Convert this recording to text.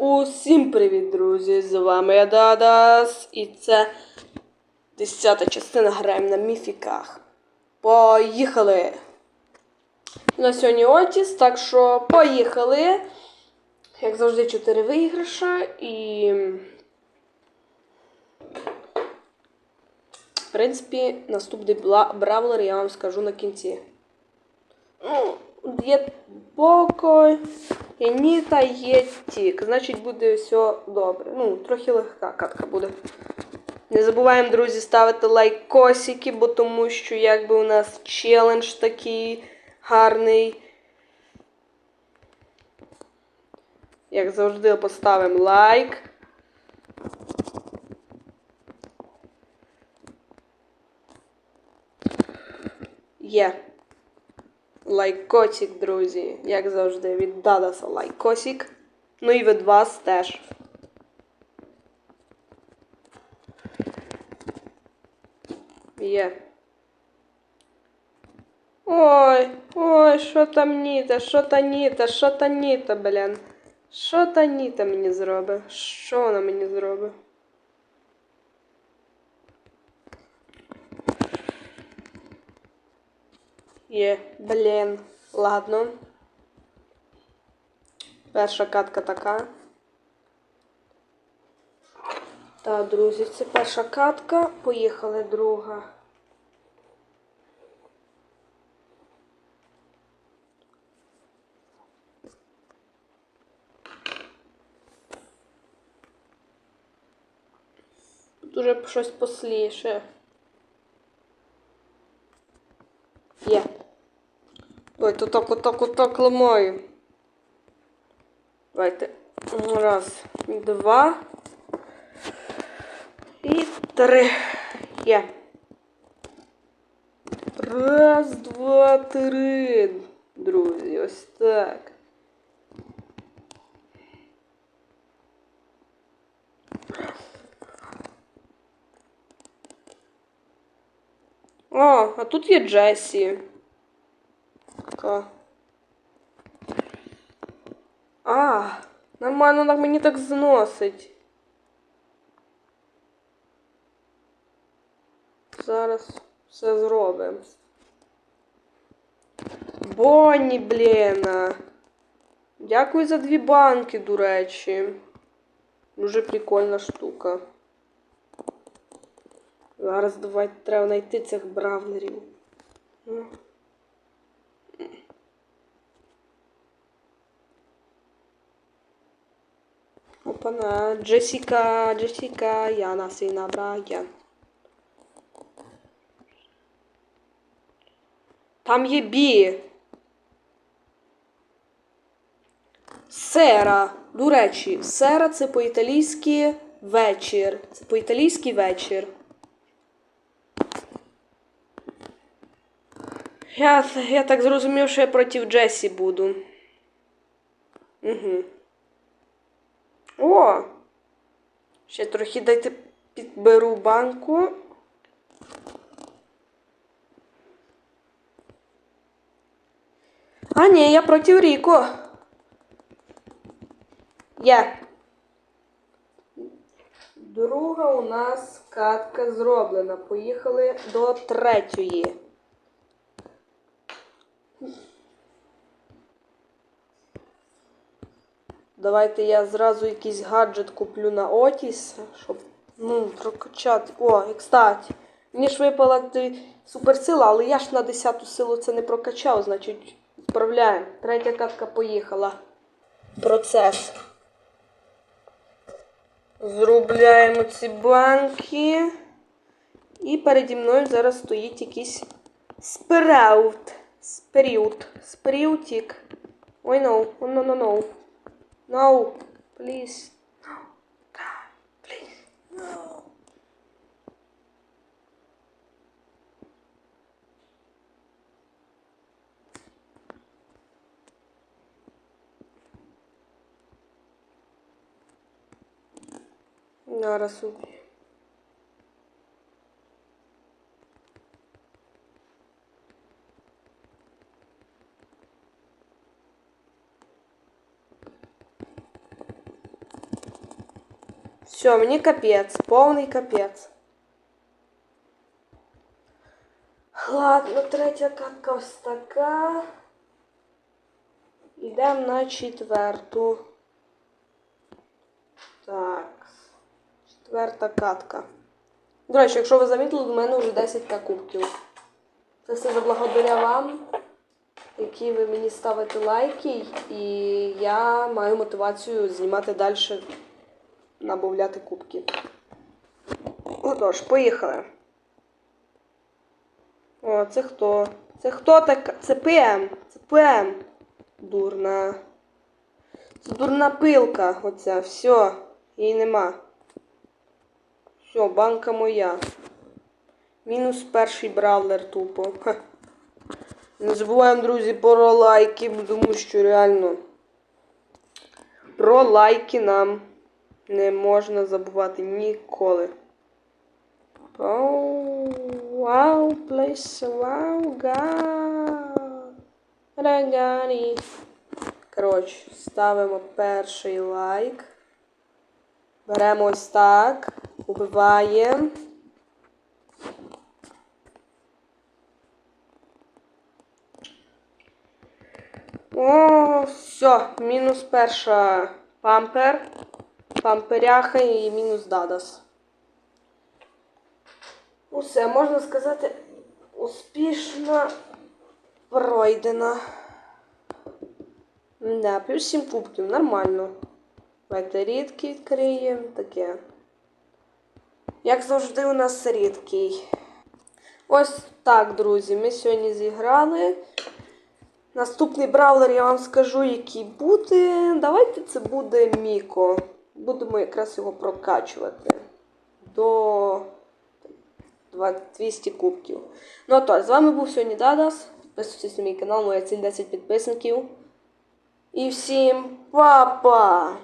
Усім привіт, друзі! З вами я Дадас, і це десята частина граємо на міфіках. Поїхали! На сьогодні Отіс, так що поїхали. Як завжди, 4 виграша і. В принципі, наступний бравлер я вам скажу на кінці. Ну, є Поко, і Ніта, є Тік. Значить буде все добре. Ну, трохи легка катка буде. Не забуваємо, друзі, ставити лайкосики, бо тому що якби у нас челендж такий гарний. Як завжди, поставимо лайк. Є. Лайкосик, друзі. Як завжди, від Дадаса лайкосик. Ну і від вас теж. Є. Ой, ой, що там Ніта, що та Ніта, що та Ніта, блін. Що та Ніта мені зробить? Що вона мені зробить? Є, блін. Ладно. Перша катка така. Так, друзі, це перша катка. Поїхали друга. Тут уже щось посліше. Є. Ой, то так, отак, отак ламаю. Давайте. Раз, два. І три. Є. Раз, два, три. Друзі, ось так. О, а тут є Джесі. Така. А, нормально вона мені так зносить. Зараз все зробимо. Бонні, блін. Дякую за дві банки, до речі. Дуже прикольна штука. Зараз давайте треба знайти цих бравлерів. Опана, Джесіка, Джесіка, Яна, сина Брайан. Там є Бі. Сера. До речі, сера це по-італійськи вечір. Це по-італійськи вечір. Я, я так зрозумів, що я проти Джесі буду. Угу. О! Ще трохи дайте підберу банку. А, ні, я проти Ріко. Є. Друга у нас катка зроблена. Поїхали до третьої. Давайте я зразу якийсь гаджет куплю на Отіс, щоб ну, прокачати. О, і кстати, мені ж випала суперсила, але я ж на 10 силу це не прокачав, значить, справляємо. Третя катка поїхала. Процес. Зробляємо ці банки. І переді мною зараз стоїть якийсь спреут. Спріут. Спріутік. Ой, no. No, no, no. No, please. No, God, please. No. Not a. Все, мені капець, повний капець. Ладно, третя катка ось така. Йдемо на четверту. Так. Четверта катка. До речі, якщо ви замітили, у мене вже 10 кубків. Це все заблагодаря вам, які ви мені ставите лайки, і я маю мотивацію знімати далі, набавляти кубки. Отож, поїхали. О, це хто? Це хто така? Це ПМ. Це ПМ. Дурна. Це дурна пилка. Оця. Все. Її нема. Все, банка моя. Мінус перший бравлер тупо. Ха. Не забуваємо, друзі, про лайки, тому що реально про лайки нам не можна забувати ніколи. Оу, вау, плейс, вау, га. Регані. Коротше, ставимо перший лайк. Беремо ось так. Убиваємо. О, все, мінус перша пампер, памперяха і мінус дадас. Усе, можна сказати, успішно пройдена. Да, плюс 7 кубків, нормально. Давайте рідкий відкриємо, таке. Як завжди, у нас рідкий. Ось так, друзі, ми сьогодні зіграли. Наступний бравлер я вам скажу, який буде. Давайте це буде Міко. Будемо якраз його прокачувати до 200 кубків. Ну а то, з вами був сьогодні Дадас. Підписуйтесь на мій канал, моя ціль 10 підписників. І всім па-па!